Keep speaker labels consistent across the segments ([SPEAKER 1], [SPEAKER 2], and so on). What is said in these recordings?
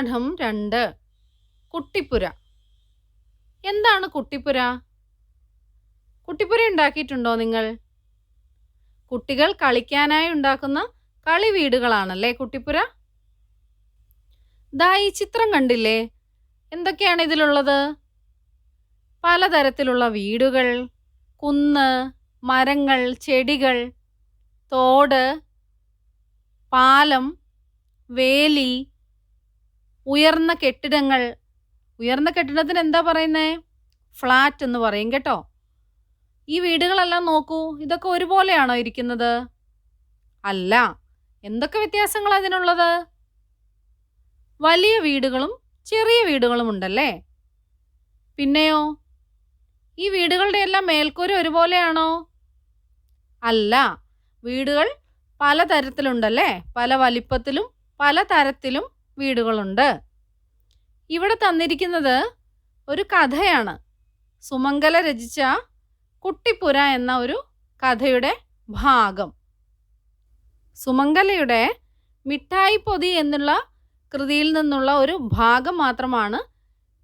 [SPEAKER 1] പാഠം രണ്ട്. കുട്ടിപ്പുര. എന്താണ് കുട്ടിപ്പുര? കുട്ടിപ്പുര ഉണ്ടാക്കിയിട്ടുണ്ടോ നിങ്ങൾ? കുട്ടികൾ കളിക്കാനായി ഉണ്ടാക്കുന്ന കളി വീടുകളാണല്ലേ കുട്ടിപ്പുര? ദാ ഈ ചിത്രം കണ്ടില്ലേ? എന്തൊക്കെയാണ് ഇതിലുള്ളത്? പലതരത്തിലുള്ള വീടുകൾ കുന്ന് മരങ്ങൾ ചെടികൾ തോട് പാലം വേലി ഉയർന്ന കെട്ടിടങ്ങൾ. ഉയർന്ന കെട്ടിടത്തിന് എന്താ പറയുന്നേ? ഫ്ലാറ്റ് എന്ന് പറയും കേട്ടോ. ഈ വീടുകളെല്ലാം നോക്കൂ ഇതൊക്കെ ഒരുപോലെയാണോ ഇരിക്കുന്നത്? അല്ല എന്തൊക്കെ വ്യത്യാസങ്ങളാ അതിനുള്ളത്? വലിയ വീടുകളും ചെറിയ വീടുകളും ഉണ്ടല്ലേ? പിന്നെയോ ഈ വീടുകളുടെ എല്ലാം മേൽക്കൂര ഒരുപോലെയാണോ? അല്ല വീടുകൾ പലതരത്തിലുണ്ടല്ലേ? പല വലിപ്പത്തിലും പല തരത്തിലും വീടുകളുണ്ട്. ഇവിടെ തന്നിരിക്കുന്നത് ഒരു കഥയാണ്. സുമംഗല രചിച്ച കുട്ടിപ്പുര എന്ന ഒരു കഥയുടെ ഭാഗം. സുമംഗലയുടെ മിഠായി പൊതി എന്നുള്ള കൃതിയിൽ നിന്നുള്ള ഒരു ഭാഗം മാത്രമാണ്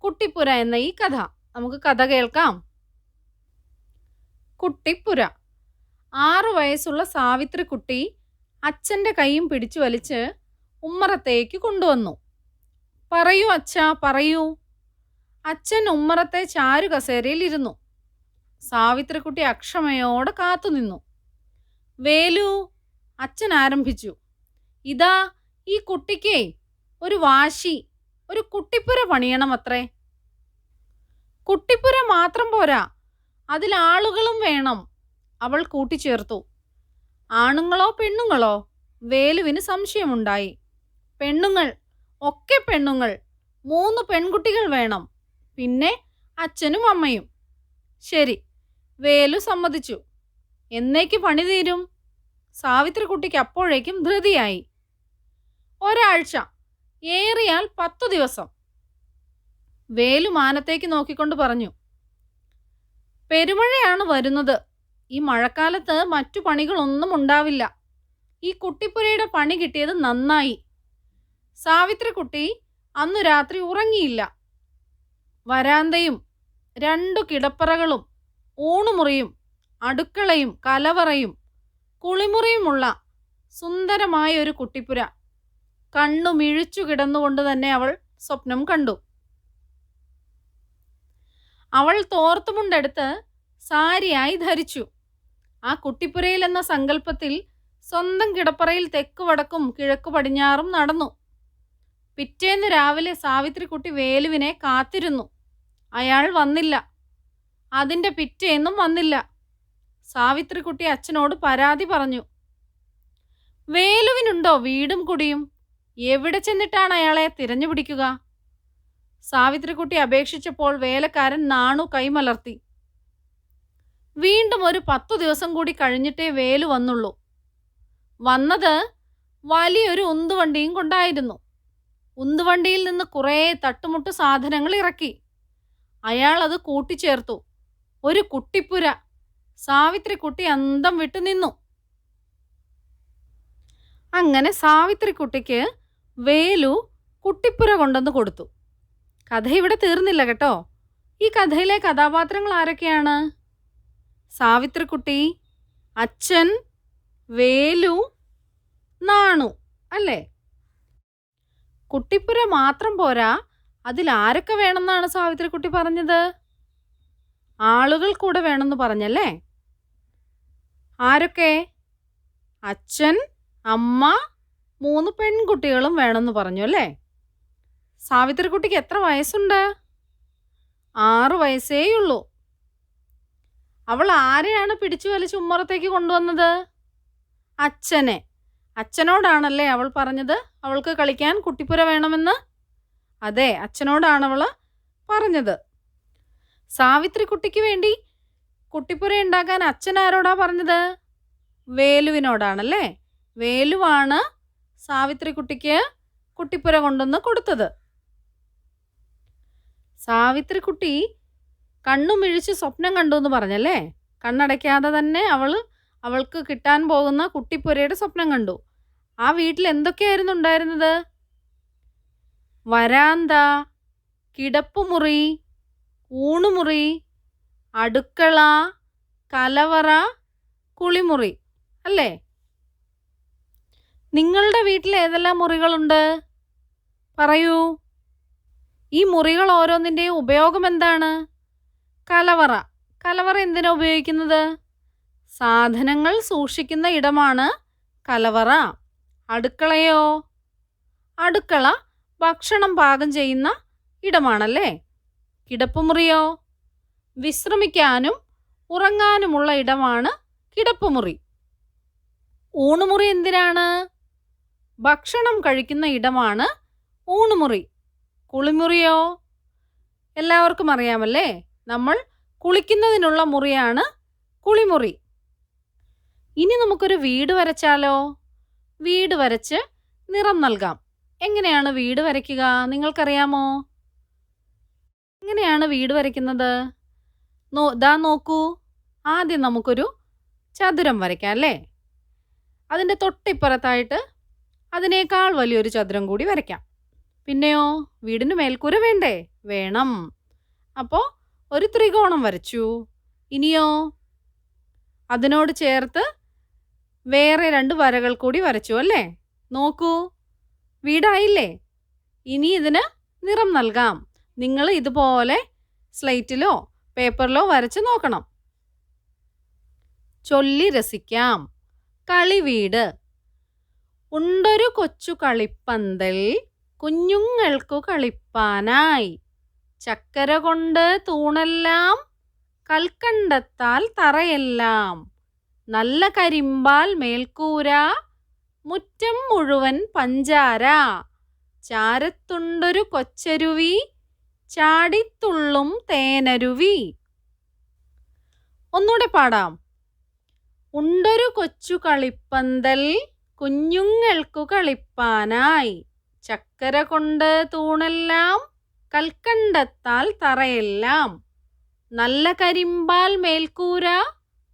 [SPEAKER 1] കുട്ടിപ്പുര എന്ന ഈ കഥ. നമുക്ക് കഥ കേൾക്കാം. കുട്ടിപ്പുര. ആറു വയസ്സുള്ള സാവിത്രി കുട്ടി അച്ഛന്റെ കൈയും പിടിച്ചു വലിച്ച് ഉമ്മറത്തേക്ക് കൊണ്ടുവന്നു. പറയൂ അച്ഛ പറയൂ. അച്ഛൻ ഉമ്മറത്തെ ചാരു കസേരയിൽ ഇരുന്നു. സാവിത്രിക്കുട്ടി അക്ഷമയോടെ കാത്തുനിന്നു വേലു അച്ഛൻ ആരംഭിച്ചു. ഇതാ ഈ കുട്ടിക്കേ ഒരു വാശി ഒരു കുട്ടിപ്പുര പണിയണം അത്രേ കുട്ടിപ്പുര മാത്രം പോരാ. അതിൽ ആളുകളും വേണം. അവൾ കൂട്ടിച്ചേർത്തു. ആണുങ്ങളോ പെണ്ണുങ്ങളോ? വേലുവിന് സംശയമുണ്ടായി. പെണ്ണുങ്ങൾ ഒക്കെ പെണ്ണുങ്ങൾ. മൂന്ന് പെൺകുട്ടികൾ വേണം. പിന്നെ അച്ഛനും അമ്മയും. ശരി വേലു സമ്മതിച്ചു. എന്നേക്ക് പണി തീരും. സാവിത്രിക്കുട്ടിക്ക് അപ്പോഴേക്കും ധൃതിയായി. ഒരാഴ്ച ഏറിയാൽ പത്തു ദിവസം. വേലു മാനത്തേക്ക് നോക്കിക്കൊണ്ട് പറഞ്ഞു പെരുമഴയാണ് വരുന്നത്. ഈ മഴക്കാലത്ത് മറ്റു പണികളൊന്നും ഉണ്ടാവില്ല. ഈ കുട്ടിപ്പുരയുടെ പണി കിട്ടിയത് നന്നായി. സാവിത്രിക്കുട്ടി അന്നു രാത്രി ഉറങ്ങിയില്ല. വരാന്തയും രണ്ടു കിടപ്പറകളും ഊണുമുറിയും അടുക്കളയും കലവറയും കുളിമുറിയുമുള്ള സുന്ദരമായ ഒരു കുട്ടിപ്പുര. കണ്ണു മിഴിച്ചു കിടന്നുകൊണ്ട് തന്നെ അവൾ സ്വപ്നം കണ്ടു. അവൾ തോർത്തുമുണ്ടെടുത്ത് സാരിയായി ധരിച്ചു. ആ കുട്ടിപ്പുരയിൽ എന്ന സങ്കല്പത്തിൽ സ്വന്തം കിടപ്പറയിൽ തെക്ക് വടക്കും കിഴക്കു പടിഞ്ഞാറും നടന്നു. പിറ്റേന്ന് രാവിലെ സാവിത്രിക്കുട്ടി വേലുവിനെ കാത്തിരുന്നു. അയാൾ വന്നില്ല. അതിന്റെ പിറ്റേന്നും വന്നില്ല. സാവിത്രിക്കുട്ടി അച്ഛനോട് പരാതി പറഞ്ഞു. വേലുവിനുണ്ടോ വീടും കുടിയും? എവിടെ ചെന്നിട്ടാണ് അയാളെ തിരഞ്ഞു പിടിക്കുക? സാവിത്രിക്കുട്ടി അപേക്ഷിച്ചപ്പോൾ വേലക്കാരൻ നാണു കൈമലർത്തി. വീണ്ടും ഒരു പത്തു ദിവസം കൂടി കഴിഞ്ഞിട്ടേ വേലു വന്നുള്ളൂ. വന്നത് വലിയൊരു ഉന്തുവണ്ടിയും കൊണ്ടായിരുന്നു. ഉന്തുവണ്ടിയിൽ നിന്ന് കുറേ തട്ടുമുട്ട് സാധനങ്ങൾ ഇറക്കി. അയാൾ അത് കൂട്ടിച്ചേർത്തു. ഒരു കുട്ടിപ്പുര. സാവിത്രിക്കുട്ടി അന്തം വിട്ടു നിന്നു. അങ്ങനെ സാവിത്രിക്കുട്ടിക്ക് വേലു കുട്ടിപ്പുര കൊണ്ടുവന്ന് കൊടുത്തു. കഥ ഇവിടെ തീർന്നില്ല കേട്ടോ. ഈ കഥയിലെ കഥാപാത്രങ്ങൾ ആരൊക്കെയാണ്? സാവിത്രിക്കുട്ടി അച്ഛൻ വേലു നാണു അല്ലേ? കുട്ടിപ്പുര മാത്രം പോരാ? അതിൽ ആരൊക്കെ വേണമെന്നാണ് സാവിത്രിക്കുട്ടി പറഞ്ഞത്? ആളുകൾ കൂടെ വേണമെന്ന് പറഞ്ഞല്ലേ? ആരൊക്കെ? അച്ഛൻ അമ്മ മൂന്ന് പെൺകുട്ടികളും വേണമെന്ന് പറഞ്ഞു അല്ലേ? സാവിത്രിക്കുട്ടിക്ക് എത്ര വയസ്സുണ്ട്? ആറ് വയസ്സേയുള്ളൂ അവൾ ആരെയാണ് പിടിച്ചു വലിച്ച് ഉമ്മറത്തേക്ക് കൊണ്ടുവന്നത്? അച്ഛനെ. അച്ഛനോടാണല്ലേ അവൾ പറഞ്ഞത്? അവൾക്ക് കളിക്കാൻ കുട്ടിപ്പുര വേണമെന്ന്? അതെ അച്ഛനോടാണവൾ പറഞ്ഞത്. സാവിത്രി കുട്ടിക്ക് വേണ്ടി കുട്ടിപ്പുര ഉണ്ടാക്കാൻ അച്ഛൻ ആരോടാ പറഞ്ഞത്? വേലുവിനോടാണല്ലേ? വേലുവാണ് സാവിത്രി കുട്ടിക്ക് കുട്ടിപ്പുര കൊണ്ടുവന്ന് കൊടുത്തത്. സാവിത്രി കുട്ടി കണ്ണുമിഴിച്ച് സ്വപ്നം കണ്ടു എന്ന് പറഞ്ഞല്ലേ? കണ്ണടയ്ക്കാതെ തന്നെ അവൾ അവൾക്ക് കിട്ടാൻ പോകുന്ന കുട്ടിപ്പുരയുടെ സ്വപ്നം കണ്ടു. ആ വീട്ടിൽ എന്തൊക്കെയായിരുന്നു ഉണ്ടായിരുന്നത്? വരാന്ത കിടപ്പുമുറി ഊണുമുറി അടുക്കള കലവറ കുളിമുറി അല്ലേ? നിങ്ങളുടെ വീട്ടിൽ ഏതെല്ലാം മുറികളുണ്ട്? പറയൂ. ഈ മുറികൾ ഓരോന്നിന്റെയും ഉപയോഗം എന്താണ്? കലവറ. കലവറ എന്തിനാ ഉപയോഗിക്കുന്നത്? സാധനങ്ങൾ സൂക്ഷിക്കുന്ന ഇടമാണ് കലവറ. അടുക്കളയോ? അടുക്കള ഭക്ഷണം പാകം ചെയ്യുന്ന ഇടമാണല്ലേ? കിടപ്പുമുറിയോ? വിശ്രമിക്കാനും ഉറങ്ങാനുമുള്ള ഇടമാണ് കിടപ്പുമുറി. ഊണുമുറി എന്തിനാണ്? ഭക്ഷണം കഴിക്കുന്ന ഇടമാണ് ഊണുമുറി. കുളിമുറിയോ? എല്ലാവർക്കും അറിയാമല്ലേ? നമ്മൾ കുളിക്കുന്നതിനുള്ള മുറിയാണ് കുളിമുറി. ഇനി നമുക്കൊരു വീട് വരച്ചാലോ? വീട് വരച്ച് നിറം നൽകാം. എങ്ങനെയാണ് വീട് വരയ്ക്കുക? നിങ്ങൾക്കറിയാമോ? എങ്ങനെയാണ് വീട് വരയ്ക്കുന്നത്? നോ ദാ നോക്കൂ. ആദ്യം നമുക്കൊരു ചതുരം വരയ്ക്കാം അല്ലേ? അതിന്റെ തൊട്ടിപ്പുറത്തായിട്ട് അതിനേക്കാൾ വലിയൊരു ചതുരം കൂടി വരയ്ക്കാം. പിന്നെയോ വീടിന് മേൽക്കൂര വേണ്ടേ? വേണം. അപ്പോൾ ഒരു ത്രികോണം വരച്ചു. ഇനിയോ? അതിനോട് ചേർത്ത് വേറെ രണ്ട് വരകൾ കൂടി വരച്ചു അല്ലേ? നോക്കൂ. വീടായില്ലേ? ഇനി ഇതിന് നിറം നൽകാം. നിങ്ങൾ ഇതുപോലെ സ്ലേറ്റിലോ പേപ്പറിലോ വരച്ച് നോക്കണം. ചൊല്ലി രസിക്കാം. കളിവീട് ഉണ്ടൊരു കൊച്ചു കളിപ്പന്തൽ കുഞ്ഞുങ്ങൾക്കു കളിപ്പാനായി. ചക്കര കൊണ്ട് തൂണെല്ലാം കൽക്കണ്ടത്താൽ തറയെല്ലാം. നല്ല കരിമ്പാൽ മേൽക്കൂര മുറ്റം മുഴുവൻ പഞ്ചാര ചാരത്തുണ്ടൊരു കൊച്ചരുവി ചാടിത്തുള്ളും തേനരുവി. ഒന്നുകൂടെ പാടാം. ഉണ്ടൊരു കൊച്ചു കളിപ്പന്തൽ കുഞ്ഞുങ്ങൾക്കു കളിപ്പാനായി. ചക്കര കൊണ്ട് തൂണെല്ലാം കൽക്കണ്ടത്താൽ തറയെല്ലാം. നല്ല കരിമ്പാൽ മേൽക്കൂര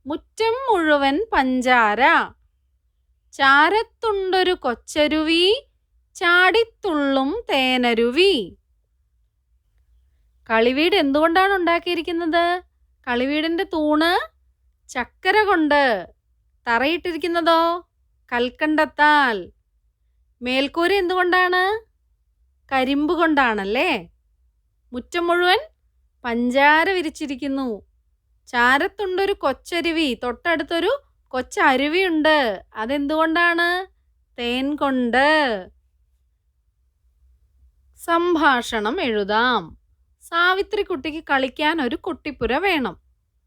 [SPEAKER 1] മുറ്റം മുഴുവൻ പഞ്ചാര. ചാരത്തുണ്ടൊരു കൊച്ചരുവി ചാടിത്തുള്ളും തേനരുവി. കളിവീട് എന്തുകൊണ്ടാണ് ഉണ്ടാക്കിയിരിക്കുന്നത്? കളിവീടിന്റെ തൂണ് ചക്കര കൊണ്ട് തറയിട്ടിരിക്കുന്നതോ? കൽക്കണ്ടത്താൽ. മേൽക്കൂര എന്തുകൊണ്ടാണ്? കരിമ്പ് കൊണ്ടാണല്ലേ. മുറ്റം മുഴുവൻ പഞ്ചാര വിരിച്ചിരിക്കുന്നു. ചാരത്തുണ്ടൊരു കൊച്ചരുവി തൊട്ടടുത്തൊരു കൊച്ചരുവിയുണ്ട്. അതെന്തുകൊണ്ടാണ്? തേൻ കൊണ്ട് സംഭാഷണം എഴുതാം. സാവിത്രി കുട്ടിക്ക് കളിക്കാൻ ഒരു കുട്ടിപ്പുര വേണം.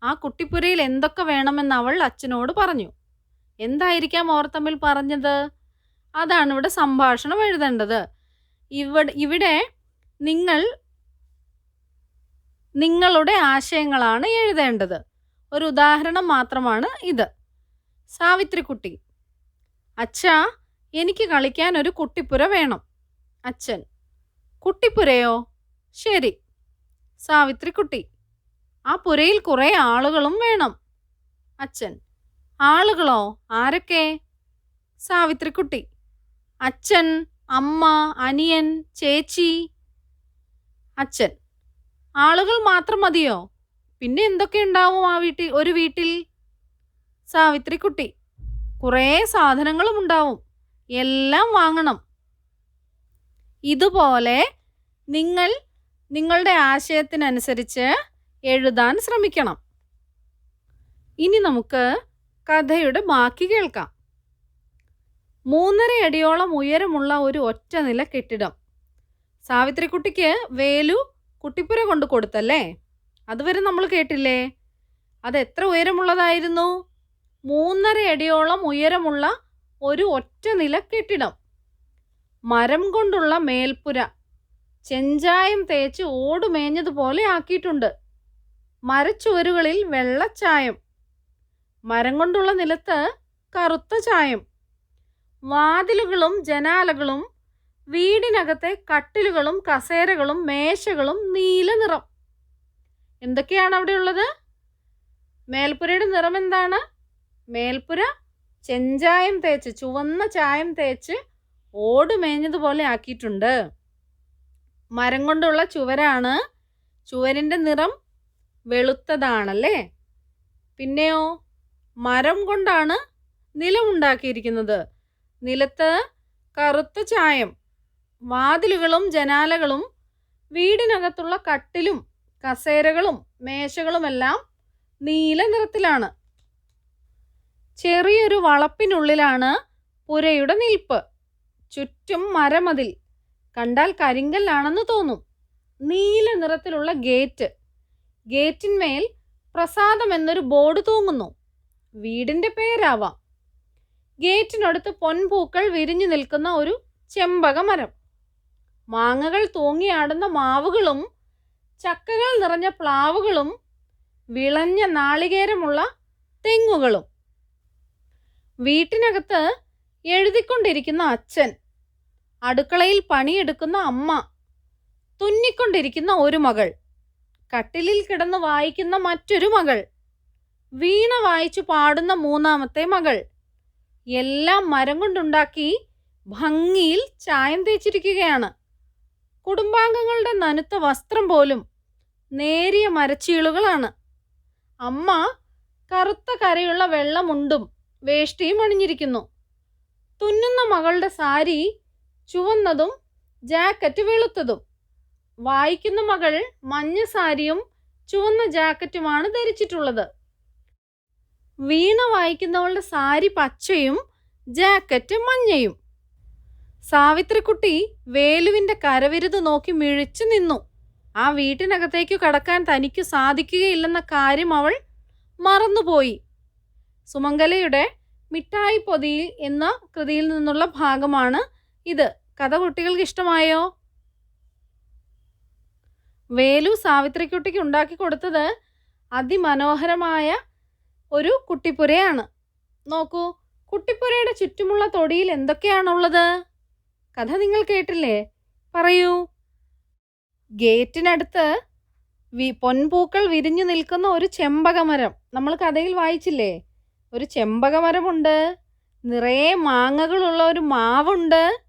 [SPEAKER 1] ആ കുട്ടിപ്പുരയിൽ എന്തൊക്കെ വേണമെന്ന് അവൾ അച്ഛനോട് പറഞ്ഞു. എന്തായിരിക്കാം ഓർ തമ്മിൽ പറഞ്ഞത്? അതാണ് ഇവിടെ സംഭാഷണം എഴുതേണ്ടത്. ഇവിടെ ഇവിടെ നിങ്ങൾ നിങ്ങളുടെ ആശയങ്ങളാണ് എഴുതേണ്ടത്. ഒരു ഉദാഹരണം മാത്രമാണ് ഇത്. സാവിത്രിക്കുട്ടി അച്ഛാ എനിക്ക് കളിക്കാൻ ഒരു കുട്ടിപ്പുര വേണം. അച്ഛൻ കുട്ടിപ്പുരയോ? ശരി. സാവിത്രിക്കുട്ടി ആ പുരയിൽ കുറേ ആളുകളും വേണം. അച്ഛൻ ആളുകളോ? ആരൊക്കെ? സാവിത്രിക്കുട്ടി അച്ഛൻ അമ്മ അനിയൻ ചേച്ചി. അച്ഛൻ ആളുകൾ മാത്രം മതിയോ? പിന്നെ എന്തൊക്കെ ഉണ്ടാവും ആ വീട്ടിൽ ഒരു വീട്ടിൽ? സാവിത്രിക്കുട്ടി കുറേ സാധനങ്ങളും ഉണ്ടാവും. എല്ലാം വാങ്ങണം. ഇതുപോലെ നിങ്ങൾ നിങ്ങളുടെ ആശയത്തിനനുസരിച്ച് എഴുതാൻ ശ്രമിക്കണം. ഇനി നമുക്ക് കഥയുടെ ബാക്കി കേൾക്കാം. മൂന്നര അടിയോളം ഉയരമുള്ള ഒരു ഒറ്റ നില കെട്ടിടം. സാവിത്രിക്കുട്ടിക്ക് വേലു കുട്ടിപ്പുര കൊണ്ട് കൊടുത്തല്ലേ? അതുവരെ നമ്മൾ കേട്ടില്ലേ? അത് എത്ര ഉയരമുള്ളതായിരുന്നു? മൂന്നര അടിയോളം ഉയരമുള്ള ഒരു ഒറ്റ നില കെട്ടിടം മരം കൊണ്ടുള്ള മേൽപ്പുര. ചെഞ്ചായം തേച്ച് ഓടുമേഞ്ഞതുപോലെ ആക്കിയിട്ടുണ്ട്. മരച്ചുവരുകളിൽ വെള്ളച്ചായം. മരം കൊണ്ടുള്ള നിലത്ത് കറുത്ത ചായം. വാതിലുകളും ജനാലകളും വീടിനകത്തെ കട്ടിലുകളും കസേരകളും മേശകളും നീല നിറം. എന്തൊക്കെയാണ് അവിടെ ഉള്ളത്? മേൽപ്പുരയുടെ നിറം എന്താണ്? മേൽപ്പുര ചെഞ്ചായം തേച്ച് ചുവന്ന ചായം തേച്ച് ഓട് മേഞ്ഞതുപോലെ ആക്കിയിട്ടുണ്ട്. മരം കൊണ്ടുള്ള ചുവരാണ്. ചുവരിന്റെ നിറം വെളുത്തതാണല്ലേ? പിന്നെയോ മരം കൊണ്ടാണ് നിലമുണ്ടാക്കിയിരിക്കുന്നത് നിലത്ത് കറുത്ത ചായം വാതിലുകളും ജനാലകളും വീടിനകത്തുള്ള കട്ടിലും കസേരകളും മേശകളുമെല്ലാം നീല നിറത്തിലാണ്. ചെറിയൊരു വളപ്പിനുള്ളിലാണ് പുരയുടെ നിൽപ്പ്. ചുറ്റും മരമതിൽ. കണ്ടാൽ കരിങ്കല്ലാണെന്ന് തോന്നും. നീല നിറത്തിലുള്ള ഗേറ്റ്. ഗേറ്റിന്മേൽ പ്രസാദം എന്നൊരു ബോർഡ് തൂങ്ങുന്നു. വീടിന്റെ പേരാവാം. ഗേറ്റിനടുത്ത് പൊൻപൂക്കൾ വിരിഞ്ഞു നിൽക്കുന്ന ഒരു ചെമ്പക മരം മാങ്ങകൾ തൂങ്ങിയാടുന്ന മാവുകളും ചക്കകൾ നിറഞ്ഞ പ്ലാവുകളും വിളഞ്ഞ നാളികേരമുള്ള തെങ്ങുകളും. വീട്ടിനകത്ത് എഴുതിക്കൊണ്ടിരിക്കുന്ന അച്ഛൻ അടുക്കളയിൽ പണിയെടുക്കുന്ന അമ്മ തുന്നിക്കൊണ്ടിരിക്കുന്ന ഒരു മകൾ കട്ടിലിൽ കിടന്ന് വായിക്കുന്ന മറ്റൊരു മകൾ വീണ വായിച്ചു പാടുന്ന മൂന്നാമത്തെ മകൾ എല്ലാം മരം കൊണ്ടുണ്ടാക്കി ഭംഗിയിൽ ചായം തേച്ചിരിക്കുകയാണ്. കുടുംബാംഗങ്ങളുടെ നനുത്ത വസ്ത്രം പോലും നേരിയ മരച്ചീളുകളാണ്. അമ്മ കറുത്ത കരയുള്ള വെള്ളമുണ്ടും വേഷ്ടിയും അണിഞ്ഞിരിക്കുന്നു. തുന്നുന്ന മകളുടെ സാരി ചുവന്നതും ജാക്കറ്റ് വെളുത്തതും. വായിക്കുന്ന മകൾ മഞ്ഞ സാരിയും ചുവന്ന ജാക്കറ്റുമാണ് ധരിച്ചിട്ടുള്ളത്. വീണ വായിക്കുന്നവളുടെ സാരി പച്ചയും ജാക്കറ്റ് മഞ്ഞയും. സാവിത്രിക്കുട്ടി വേലുവിന്റെ കരവിരുത് നോക്കി മിഴിച്ചു നിന്നു. ആ വീട്ടിനകത്തേക്ക് കടക്കാൻ തനിക്ക് സാധിക്കുകയില്ലെന്ന കാര്യം അവൾ മറന്നുപോയി. സുമംഗലയുടെ മിഠായി പൊതിയിൽ എന്ന കൃതിയിൽ നിന്നുള്ള ഭാഗമാണ് ഇത്. കഥ കുട്ടികൾക്ക് ഇഷ്ടമായോ വേലു സാവിത്രിക്കുട്ടിക്ക് ഉണ്ടാക്കി കൊടുത്തത് അതിമനോഹരമായ ഒരു കുട്ടിപ്പുരയാണ്. നോക്കൂ കുട്ടിപ്പുരയുടെ ചുറ്റുമുള്ള തൊടിയിൽ എന്തൊക്കെയാണുള്ളത്? കഥ നിങ്ങൾ കേട്ടില്ലേ? പറയൂ. ഗേറ്റിനടുത്ത് വി പൊൻപൂക്കൾ വിരിഞ്ഞു നിൽക്കുന്ന ഒരു ചെമ്പകമരം. നമ്മൾ കഥയിൽ വായിച്ചില്ലേ? ഒരു ചെമ്പകമരമുണ്ട്. നിറയെ മാങ്ങകളുള്ള ഒരു മാവുണ്ട്.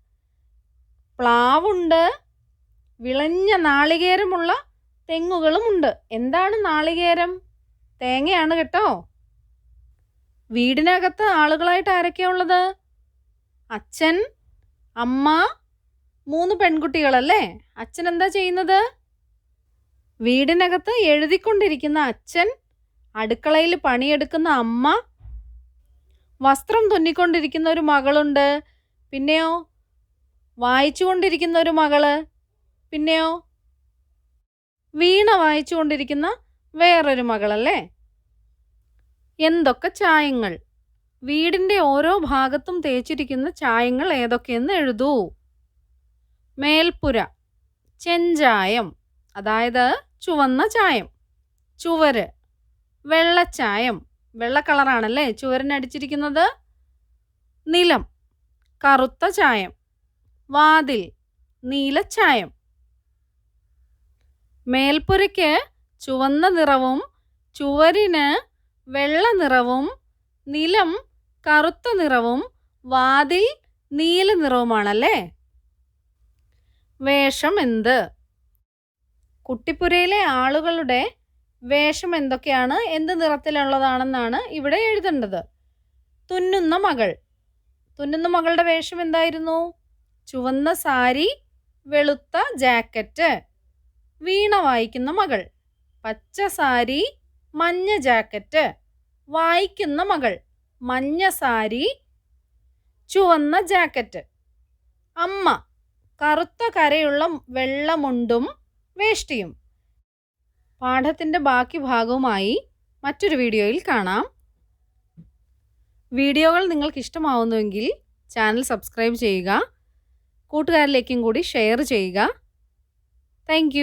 [SPEAKER 1] പ്ലാവുണ്ട്. വിളഞ്ഞ നാളികേരമുള്ള തെങ്ങുകളുമുണ്ട്. എന്താണ് നാളികേരം? തേങ്ങയാണ് കേട്ടോ. വീടിനകത്ത് ആളുകളായിട്ട് ആരൊക്കെയാ ഉള്ളത്? അച്ഛൻ അമ്മ മൂന്ന് പെൺകുട്ടികളല്ലേ? അച്ഛൻ എന്താ ചെയ്യുന്നത്? വീടിനകത്ത് എഴുതിക്കൊണ്ടിരിക്കുന്ന അച്ഛൻ അടുക്കളയിൽ പണിയെടുക്കുന്ന അമ്മ വസ്ത്രം തുന്നിക്കൊണ്ടിരിക്കുന്ന ഒരു മകളുണ്ട്. പിന്നെയോ? വായിച്ചുകൊണ്ടിരിക്കുന്ന ഒരു മകൾ. പിന്നെയോ? വീണ വായിച്ചുകൊണ്ടിരിക്കുന്ന വേറൊരു മകളല്ലേ? എന്തൊക്കെ ചായങ്ങൾ? വീടിന്റെ ഓരോ ഭാഗത്തും തേച്ചിരിക്കുന്ന ചായങ്ങൾ ഏതൊക്കെയെന്ന് എഴുതൂ. മേൽപ്പുര ചെഞ്ചായം അതായത് ചുവന്ന ചായം. ചുവര് വെള്ളച്ചായം. വെള്ള കളറാണല്ലേ ചുവരിനടിച്ചിരിക്കുന്നത് നിലം കറുത്ത ചായം. വാതിൽ നീലച്ചായം മേൽപ്പുരയ്ക്ക് ചുവന്ന നിറവും ചുവരിന് വെള്ള നിറവും നിലം കറുത്ത നിറവും വാതിൽ നീല നിറവുമാണല്ലേ? വേഷം എന്ത്? കുട്ടിപ്പുരയിലെ ആളുകളുടെ വേഷം എന്തൊക്കെയാണ്? എന്ത് നിറത്തിലുള്ളതാണെന്നാണ് ഇവിടെ എഴുതേണ്ടത്. തുന്നുന്ന മകൾ. തുന്നുന്ന മകളുടെ വേഷം എന്തായിരുന്നു? ചുവന്ന സാരി വെളുത്ത ജാക്കറ്റ്. വീണ വായിക്കുന്ന മകൾ. പച്ച സാരി മഞ്ഞ ജാക്കറ്റ്. വായിക്കുന്ന മകൾ. മഞ്ഞ സാരി ചുവന്ന ജാക്കറ്റ്. അമ്മ കറുത്ത കരയുള്ള വെള്ളമുണ്ടും വേഷ്ടിയും. പാഠത്തിന്റെ ബാക്കി ഭാഗവുമായി മറ്റൊരു വീഡിയോയിൽ കാണാം. വീഡിയോകൾ നിങ്ങൾക്ക് ഇഷ്ടമാവുന്നുവെങ്കിൽ ചാനൽ സബ്സ്ക്രൈബ് ചെയ്യുക കൂട്ടുകാരിലേക്കും കൂടി ഷെയർ ചെയ്യുക. താങ്ക്